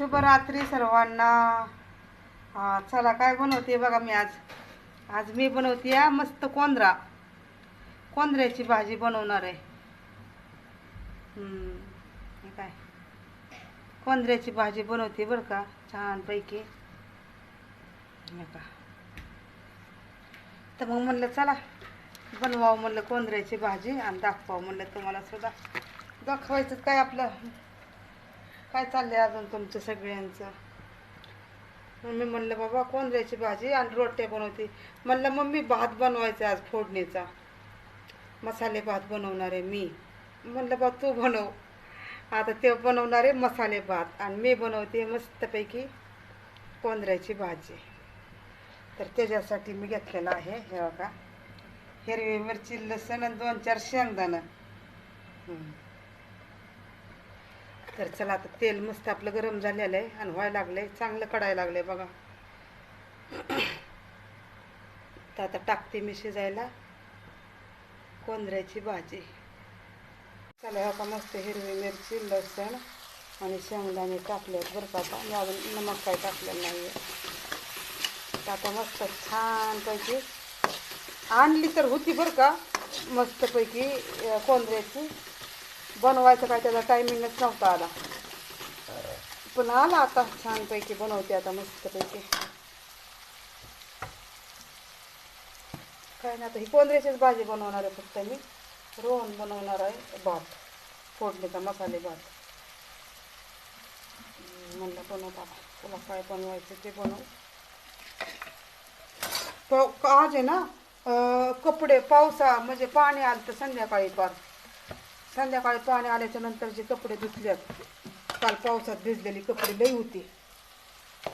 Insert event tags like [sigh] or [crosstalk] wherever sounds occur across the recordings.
शुभरात्री सर्वांना. हा चला काय बनवते बघा मी आज? आज मी बनवते या मस्त कोंद्रा. कोंद्र्याची भाजी बनवणार आहे. काय? कोंद्र्याची भाजी बनवते बरं का छानपैकी. हे का तर मग म्हणलं चला बनवावं म्हणलं कोंद्र्याची भाजी आणि दाखवावं म्हणलं तुम्हाला सुद्धा. दाखवायचं काय आपलं? काय चाललंय अजून तुमचं सगळ्यांचं? मम्मी म्हणलं बाबा कोंदऱ्याची भाजी? आणि रोट्या बनवते. म्हणलं मम्मी भात बनवायचा आज फोडणीचा. मसाले भात बनवणार आहे मी. म्हणलं बा तू बनव. आता ते बनवणार आहे मसाले भात. आणि मी बनवते मस्तपैकी कोंदऱ्याची भाजी. तर त्याच्यासाठी मी घेतलेलं आहे हे बघा. हिरवी मिरची लसण आणि दोन चार शेंगदाणं तर चला आता तेल मस्त आपलं गरम झालेलं आहे. आणि व्हायला लागलंय. चांगलं कडायला लागलंय बघा. [coughs] तर आता टाकते मी शिजायला. कोंदऱ्याची भाजी. चला आता मस्त हिरवी मिरची लसण आणि शेंगदाणे टाकले बरं का आता. नमक काय टाकलेलं नाही आहे तर आता मस्त छानपैकी आणली तर होती बरं का. मस्तपैकी कोंदऱ्याची बनवायचं काय त्याचा टायमिंगच नव्हता आला. पण आला आता छानपैकी बनवते आता मस्तपैकी. काय नाही आता ही कोंदऱ्याचीच भाजी बनवणार आहे फक्त मी. रोहन बनवणार आहे भात फोडणीचा मसाले भात. म्हणलं बनवता तुला काय बनवायचं ते बनव. आज आहे ना कपडे पावसा म्हणजे पाणी आलं तर संध्याकाळी पार संध्याकाळी पाणी आल्याच्या नंतरचे कपडे धुतल्यात काल पावसात भिजलेली कपडे लई होती.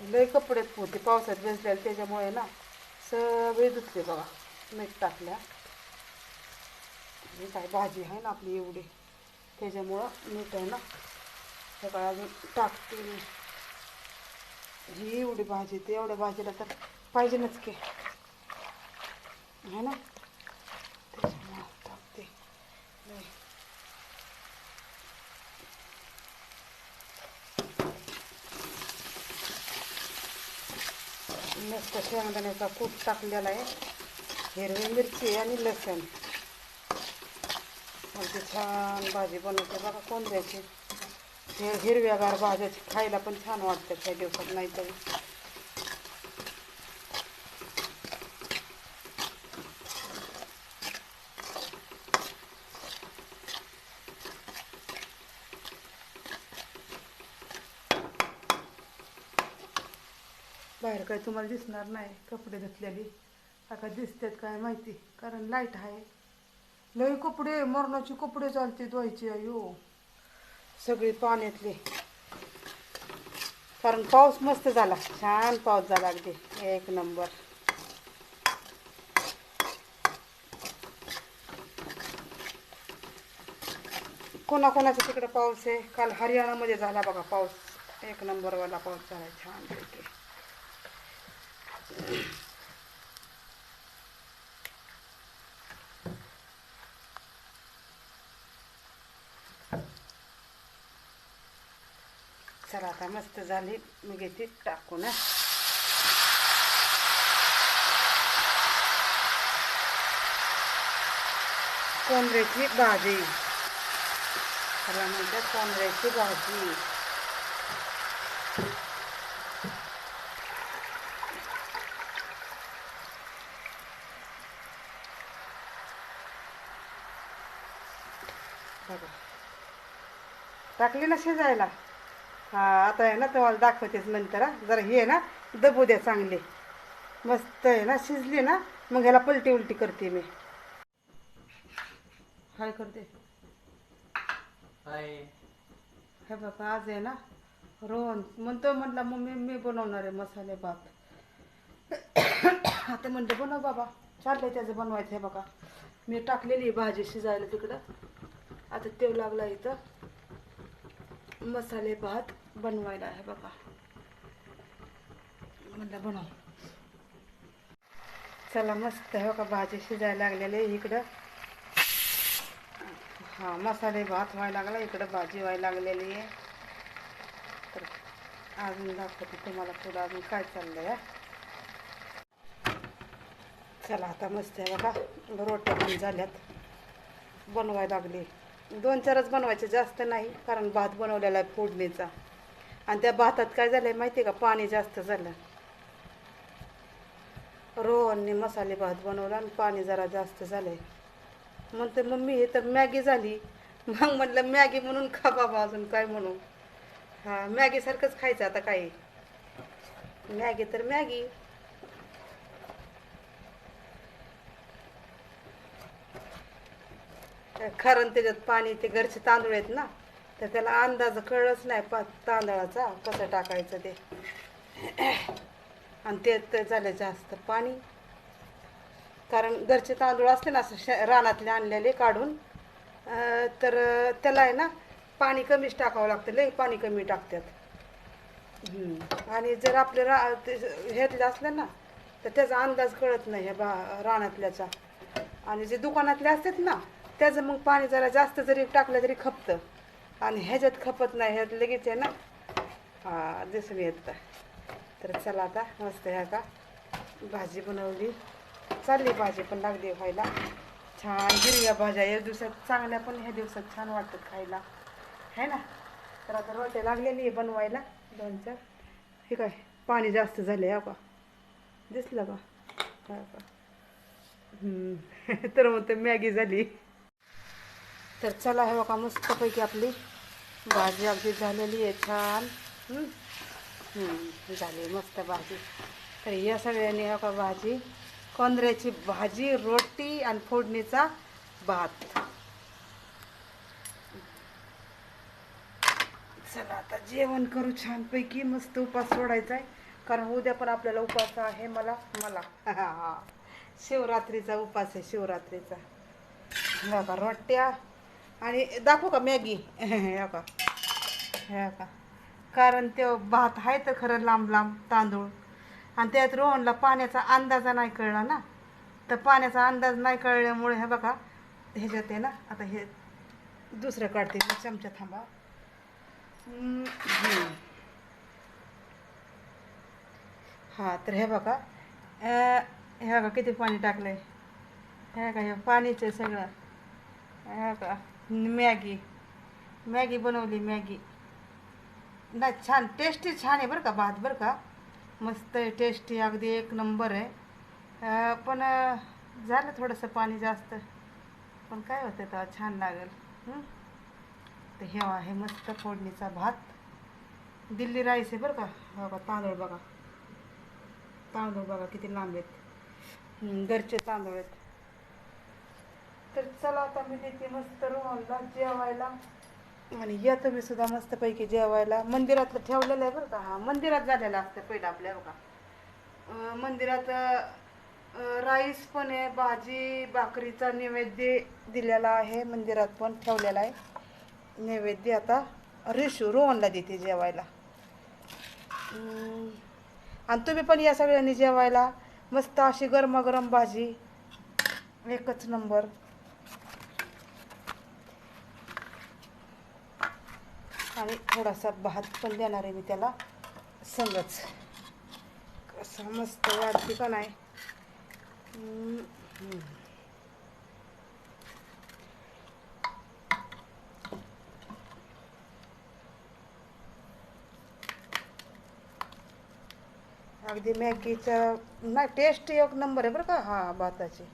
लई कपडे होते पावसात भिजलेले त्याच्यामुळे ना सगळे धुतले बघा. मीठ टाकल्या. काय भाजी आहे ना आपली एवढी. त्याच्यामुळं मीठ आहे ना सकाळ अजून टाकते मी. ही एवढी भाजी ते एवढ्या भाजीला तर पाहिजेनच की. है ना त्याच्यामुळं टाकते लई. मस्त शेंगदाण्याचा कूट टाकलेला आहे. हिरवी मिरची आणि लसण. अगदी छान भाजी बनवते बघा कोण द्यायची. हे हिरव्यागार भाज्याची खायला पण छान वाटतं काही दिवसात नाही तरी काही काय तुम्हाला दिसणार नाही कपडे धुतलेली. आता दिसतात काय माहिती कारण लाइट आहे. लई कपडे मरणाचे कपडे चालते धुवायचे अयो. सगळी पाण्यातले. कारण पाऊस मस्त झाला छान पाऊस झाला अगदी. एक नंबर. कोणाकोणाच्या तिकडे पाऊस आहे? काल हरियाणामध्ये झाला बघा पाऊस. एक नंबरवाला पाऊस झाला छान चला आता मस्त झाली. मी घेते टाकून ना कोंबड्याची भाजी. त्याला म्हणतात कोंबऱ्याची भाजी. टाकली ना शिजायला? हा आता आहे ना तुम्हाला दाखवतेच नंतर हा. जरा हे आहे ना दबू द्या चांगले. मस्त आहे ना शिजली ना मग ह्याला पलटी उलटी करते मी. काय करते. हे बघा आज आहे ना रोहन म्हणतो म्हटलं मम्मी मी बनवणार आहे मसाले भात. [coughs] आता म्हणलं बनव बाबा चाललंय त्याचं बनवायचं आहे बघा. मी टाकलेली भाजी शिजायला तिकडं. आता तेव लागला इथं. मसाले भात बनवायला आहे बघा. म्हणलं बनव. चला मस्त आहे बघा भाजी शिजायला लागलेली आहे इकडं. हा मसाले भात व्हायला लागला इकडं भाजी व्हायला लागलेली आहे. तर अजून दाखवते तुम्हाला पुढं अजून काय चाललंय हा. चला आता मस्त आहे बघा रोट्या पण झाल्यात. बनवायला लागली. दोन चारच बनवायचे जास्त नाही कारण भात बनवलेला आहे फोडणीचा. आणि त्या भातात काय झालं आहे माहिती आहे का? पाणी जास्त झालं. रोहनने मसाले भात बनवला आणि पाणी जरा जास्त झालं आहे म्हणते मम्मी हे तर मॅगी झाली. मग म्हटलं मॅगी म्हणून खा बाबा अजून काय म्हणू? हा मॅगीसारखंच खायचं आता काय मॅगी तर मॅगी. कारण त्याच्यात पाणी ते घरचे तांदूळ आहेत ना तर त्याला अंदाज कळलंच नाही पा तांदळाचा कसं टाकायचं ते. आणि ते झालं जास्त पाणी. कारण घरचे तांदूळ असते ना असं श रानातले आणलेले काढून तर त्याला आहे ना पाणी कमीच टाकावं लागतं लई पाणी कमी टाकतात. आणि जर आपले रा ते ह्यातले असलं ना तर त्याचा अंदाज कळत नाही ह्या बा रानातल्याचा. आणि जे दुकानातले असतात ना त्याचं मग पाणी जरा जास्त जरी टाकलं तरी खपतं. आणि ह्याच्यात खपत नाही ह्यात लगेच आहे ना? हा दिसून येतं तर चला आता मस्त ह्या का भाजी बनवली. चालली भाजी पण लागली व्हायला. छान हिरव्या भाज्या या दिवसात चांगल्या पण ह्या दिवसात छान वाटतात खायला. है ना? तर आता रोटे लागलेली आहे बनवायला दोन चार. हे काय पाणी जास्त झाले हो का? दिसलं का? का? [laughs] तर मग ते मॅगी झाली. तर चला हे बघा मस्तपैकी आपली भाजी अगदी झालेली आहे छान. झाली मस्त भाजी. तर या सगळ्यांनी बघा का भाजी कोंदऱ्याची भाजी रोटी आणि फोडणीचा भात. चला आता जेवण करू छानपैकी मस्त उपास सोडायचा आहे. कारण उद्या पण आपल्याला उपास आहे मला मला. [laughs] शिवरात्रीचा उपास आहे शिवरात्रीचा. हे का रोट्या. आणि दाखवू का मॅगी? ह्या का ह्या का कारण ते भात आहे तर खरं लांब लांब तांदूळ. आणि त्यात रोहनला पाण्याचा अंदाजा नाही कळला ना. तर पाण्याचा अंदाज नाही कळल्यामुळे हे बघा ह्याच्यात आहे ना आता हे दुसरं काढते. चमचा थांबा. हां हा तर हे बघा. हे बघा किती पाणी टाकलं आहे हे का हे पाणीचं सगळं. हे का मॅगी. मॅगी बनवली मॅगी. नाही छान टेस्टी छान आहे बरं का भात बरं का? मस्त आहे टेस्टी अगदी एक नंबर आहे. पण झालं थोडंसं पाणी जास्त. पण काय होतं तेव्हा छान लागेल. तर हे आहे मस्त फोडणीचा भात. दिल्ली राईस आहे बरं का? हो बाबा तांदूळ बघा. तांदूळ बघा किती लांब आहेत. घरचे तांदूळ आहेत. तर चला आता मी देते मस्त रोहनला जेवायला. आणि या तुम्ही सुद्धा मस्तपैकी जेवायला. मंदिरातलं ठेवलेलं आहे बरं का? हा मंदिरात झालेलं असतं पहिलं आपल्या हो बघा मंदिरात राईस पण आहे भाजी भाकरीचा नैवेद्य दिलेला आहे मंदिरात पण ठेवलेला आहे. नैवेद्य आता रिशू रोहनला देते जेवायला. आणि तुम्ही पण या सगळ्यांनी जेवायला. मस्त अशी गरमागरम भाजी. एकच नंबर. आणि थोडासा भात पण देणार आहे मी त्याला. संगच कसा मस्त वाटते का नाही अगदी मॅगीचा नाही टेस्ट एक नंबर आहे बरं का. हा भाताची.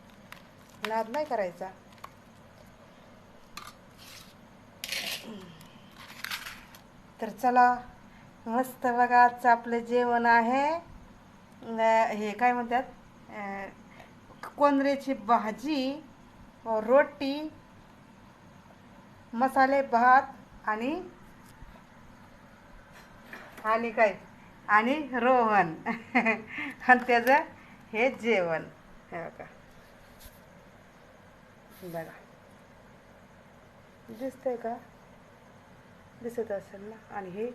नाद नाही करायचा. तर चला मस्त बघा आजचं आपलं जेवण आहे. हे काय म्हणतात? कोंदरेची कोंदऱ्याची भाजी रोटी मसाले भात आणि आणि काय? आणि रोहन. [laughs] आणि त्याचं हे जेवण. हे बघा. बघा. दिसतंय का? दिसत असेल ना? आणि हे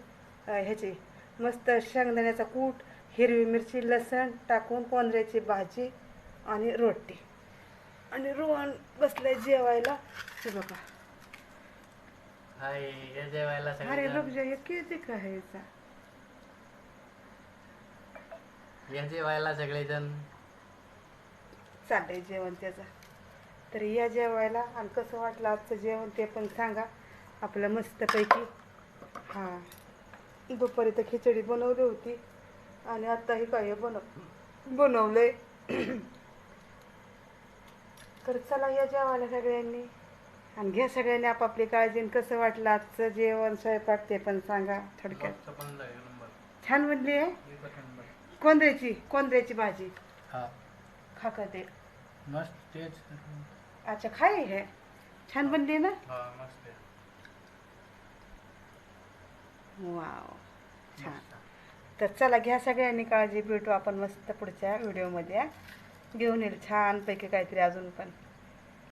ह्याची मस्त शेंगदाण्याचा कूट हिरवी मिरची लसण टाकून कोंदऱ्याची भाजी आणि रोटी. आणि रोहन बसलाय जेवायला. हे बघा. जेवायला अरे लोक जे किती खायचा. या जेवायला सगळेजण. चाललंय जेवण त्याचं. तर या जेवायला आणि कसं वाटलं आजचं जेवण ते पण सांगा. आपलं मस्तपैकी. हां. दुपारी तर खिचडी बनवली होती आणि आत्ताही काय बनव बनवलंय. तर चला या जेवायला सगळ्यांनी. आणि घ्या सगळ्यांनी आपापली काळजी कसं वाटलं आजचं जेवण स्वयंपाक ते पण सांगा थोडक्यात. छान बनली आहे? कोंदऱ्याची कोंदऱ्याची भाजी. हा. खा का ते. अच्छा खाई है छान बनली ना? वाव छान. तर चला घ्या सगळ्यांनी काळजी भेटू आपण मस्त पुढच्या व्हिडिओमध्ये. घेऊन येईल छानपैकी काहीतरी अजून पण.